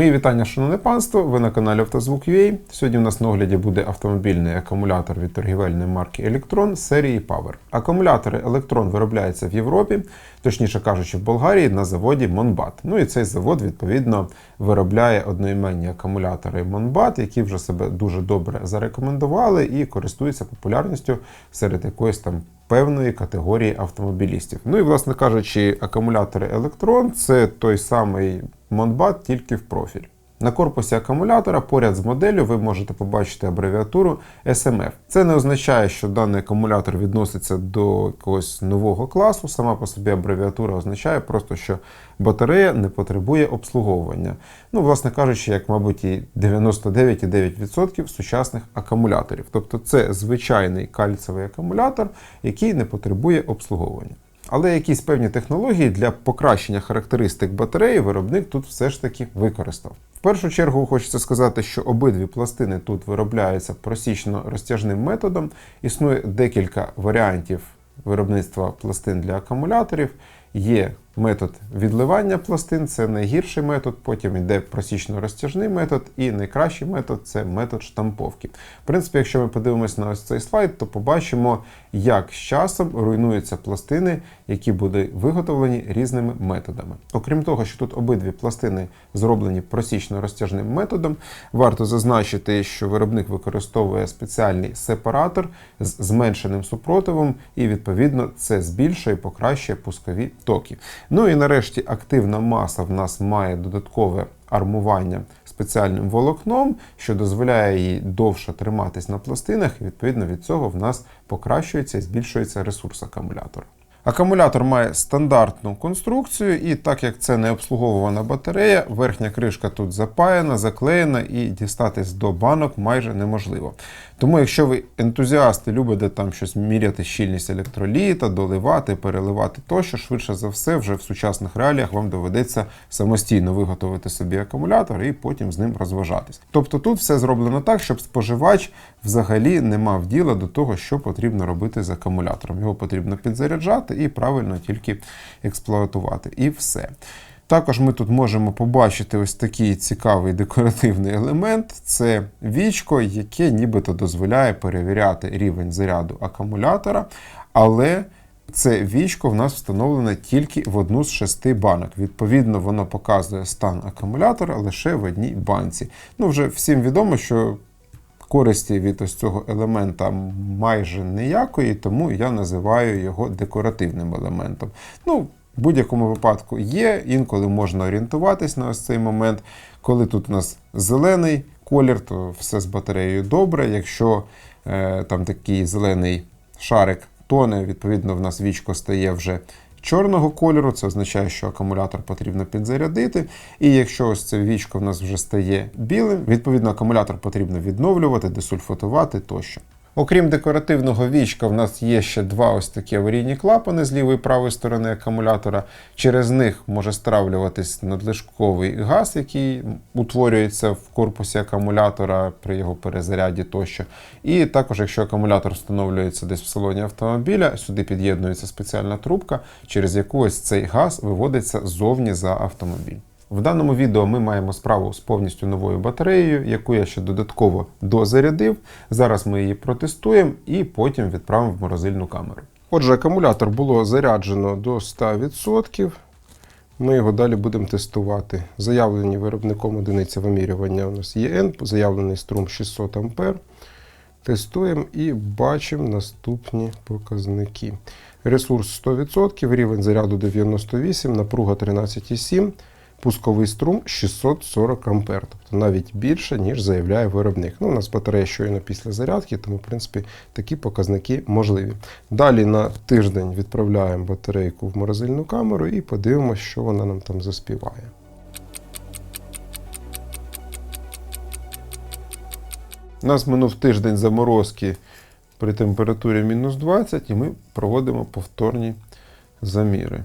Мої вітання, шановне панство. Ви на каналі Автозвук.ua. Сьогодні у нас на огляді буде автомобільний акумулятор від торгівельної марки Electron серії Power. Акумулятори Electron виробляються в Європі, точніше кажучи, в Болгарії на заводі Monbat. Ну і цей завод відповідно виробляє одноіменні акумулятори Monbat, які вже себе дуже добре зарекомендували і користуються популярністю серед якоїсь там певної категорії автомобілістів. Ну і, власне кажучи, акумулятори Electron це той самий Monbat, тільки в профіль. На корпусі акумулятора поряд з моделлю ви можете побачити абревіатуру SMF. Це не означає, що даний акумулятор відноситься до якогось нового класу. Сама по собі абревіатура означає просто, що батарея не потребує обслуговування. Ну, власне кажучи, як, мабуть, і 99,9% сучасних акумуляторів. Тобто це звичайний кальцевий акумулятор, який не потребує обслуговування. Але якісь певні технології для покращення характеристик батареї виробник тут все ж таки використав. В першу чергу хочеться сказати, що обидві пластини тут виробляються просічно-розтяжним методом. Існує декілька варіантів виробництва пластин для акумуляторів. Є метод відливання пластин, це найгірший метод, потім йде просічно-розтяжний метод, і найкращий метод це метод штамповки. В принципі, якщо ми подивимося на ось цей слайд, то побачимо, як з часом руйнуються пластини, які були виготовлені різними методами. Окрім того, що тут обидві пластини зроблені просічно-розтяжним методом, варто зазначити, що виробник використовує спеціальний сепаратор з зменшеним супротивом, і відповідно це збільшує і покращує пускові токи. Ну і нарешті активна маса в нас має додаткове армування спеціальним волокном, що дозволяє їй довше триматись на пластинах, і відповідно від цього в нас покращується і збільшується ресурс акумулятора. Акумулятор має стандартну конструкцію, і так як це не обслуговувана батарея, верхня кришка тут запаяна, заклеєна і дістатись до банок майже неможливо. Тому, якщо ви ентузіасти любите там щось міряти щільність електроліта, доливати, переливати тощо, швидше за все, вже в сучасних реаліях вам доведеться самостійно виготовити собі акумулятор і потім з ним розважатись. Тобто тут все зроблено так, щоб споживач взагалі не мав діла до того, що потрібно робити з акумулятором. Його потрібно підзаряджати і правильно тільки експлуатувати. І все. Також ми тут можемо побачити ось такий цікавий декоративний елемент це вічко, яке нібито дозволяє перевіряти рівень заряду акумулятора, але це вічко в нас встановлене тільки в одну з шести банок. Відповідно, воно показує стан акумулятора лише в одній банці. Ну, вже всім відомо, що користі від ось цього елемента майже ніякої, тому я називаю його декоративним елементом. Ну, в будь-якому випадку є, інколи можна орієнтуватись на ось цей момент. Коли тут у нас зелений колір, то все з батареєю добре. Якщо е, там такий зелений шарик тоне, відповідно, в нас вічко стає вже чорного кольору, це означає, що акумулятор потрібно підзарядити. І якщо ось це вічко в нас вже стає білим, відповідно, акумулятор потрібно відновлювати, десульфатувати тощо. Окрім декоративного вічка, в нас є ще два ось такі аварійні клапани з лівої і правої сторони акумулятора. Через них може стравлюватись надлишковий газ, який утворюється в корпусі акумулятора при його перезаряді тощо. І також, якщо акумулятор встановлюється десь в салоні автомобіля, сюди під'єднується спеціальна трубка, через яку ось цей газ виводиться ззовні за автомобіль. В даному відео ми маємо справу з повністю новою батареєю, яку я ще додатково дозарядив. Зараз ми її протестуємо і потім відправимо в морозильну камеру. Отже, акумулятор було заряджено до 100%. Ми його далі будемо тестувати. Заявлені виробником одиниця вимірювання у нас є N, заявлений струм 600 А. Тестуємо і бачимо наступні показники. Ресурс 100%, рівень заряду 98, напруга 13,7 пусковий струм 640 А, тобто навіть більше, ніж заявляє виробник. Ну, У нас батарея щойно після зарядки, тому в принципі такі показники можливі. Далі на тиждень відправляємо батарейку в морозильну камеру і подивимося, що вона нам там заспіває. У нас минув тиждень заморозки при температурі мінус 20, і ми проводимо повторні заміри.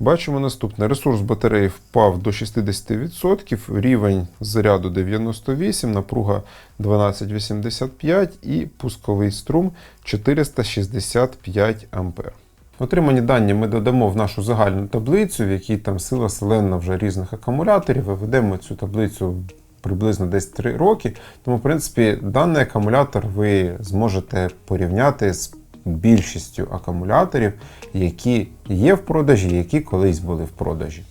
Бачимо наступне. Ресурс батареї впав до 60%, рівень заряду 98, напруга 1285 і пусковий струм 465 А. Отримані дані ми додамо в нашу загальну таблицю, в якій там сила селена вже різних акумуляторів. Виведемо цю таблицю приблизно десь 3 роки. Тому, в принципі, даний акумулятор ви зможете порівняти з більшістю акумуляторів, які є в продажі, які колись були в продажі.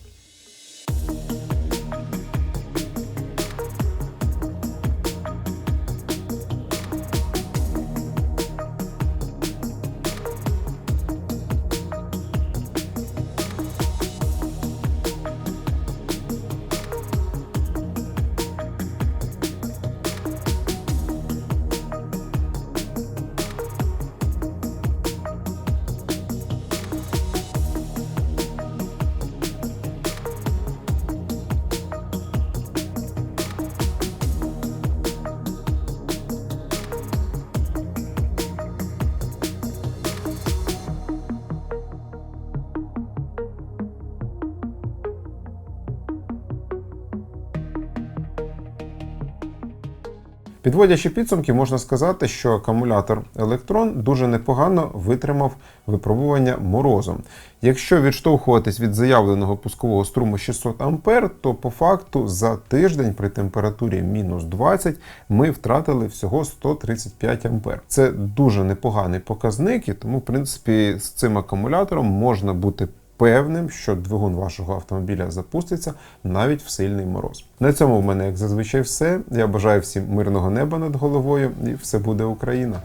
Підводячи підсумки, можна сказати, що акумулятор електрон дуже непогано витримав випробування морозом. Якщо відштовхуватись від заявленого пускового струму 600 А, то по факту за тиждень при температурі мінус 20 ми втратили всього 135 А. Це дуже непоганий показник, і тому, в принципі, з цим акумулятором можна бути певним, що двигун вашого автомобіля запуститься навіть в сильний мороз. На цьому в мене, як зазвичай, все. Я бажаю всім мирного неба над головою, і все буде Україна.